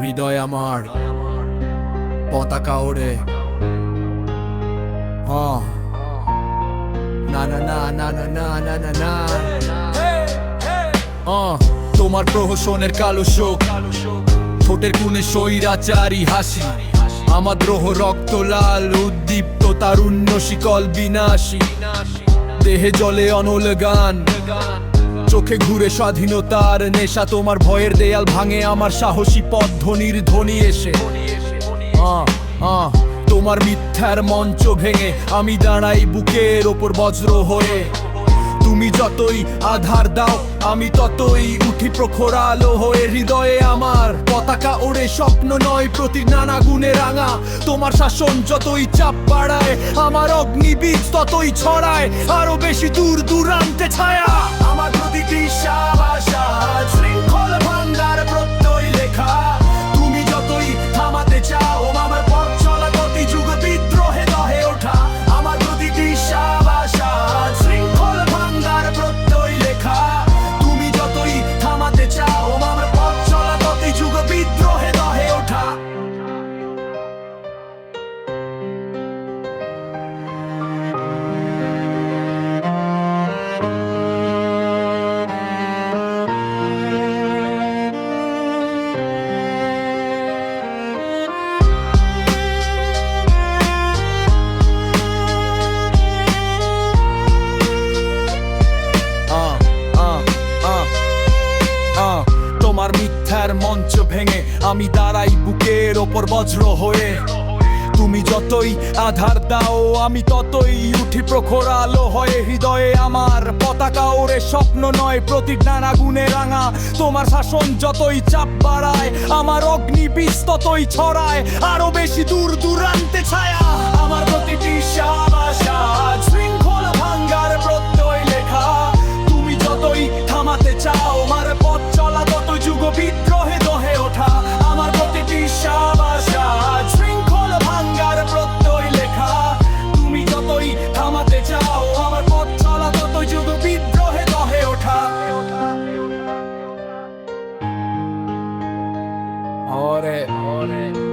হৃদয় আমার পতাকা না তোমার প্রহসনের কালো শোক। ঠোঁটের কোণে স্বৈরাচারী হাসি। আমার দ্রোহ রক্ত লাল, উদ্দীপ্ত, তারুণ্য শিকল বিনাশী। দেহে জলে অনল গান। চোখে ঘুরে স্বাধীনতার নেশা, তোমার ভয়ের দেয়াল ভাঙে, আমার সাহসী পথ ধ্বনির ধ্বনি এসে। তোমার মিথ্যার মঞ্চ ভেঙে, আমি দাঁড়াই বুকের ওপর বজ্র হয়ে। তুমি যতই আধার দাও, আমি ততই উঠি প্রখর আলো হয়ে। হৃদয়ে আমার পতাকা ওড়ে, স্বপ্ন নয় প্রতি নানা গুণে রাঙা। তোমার শাসন যতই চাপ বাড়ায়, আমার অগ্নিবীজ ততই ছড়ায়। আরও বেশি দূর দূরান্তে তোমার মঞ্চ ভেঙে আমি দাঁড়াই বুকের ওপর বজ্র হয়ে। তুমি যতই আধার দাও, আমি ততই উঠি প্রখর আলো হয়ে। হৃদয়ে আমার পতাকা ওরে স্বপ্ন নয় প্রতীক নানা গুণে রাঙা। তোমার শাসন যতই চাপ বাড়ায়, আমার অগ্নি বীজ ততই ছড়ায়। আরও বেশি দূর দূরান্তে ছায়া, আমার প্রতিটি সাবাসাজ Ore, ore.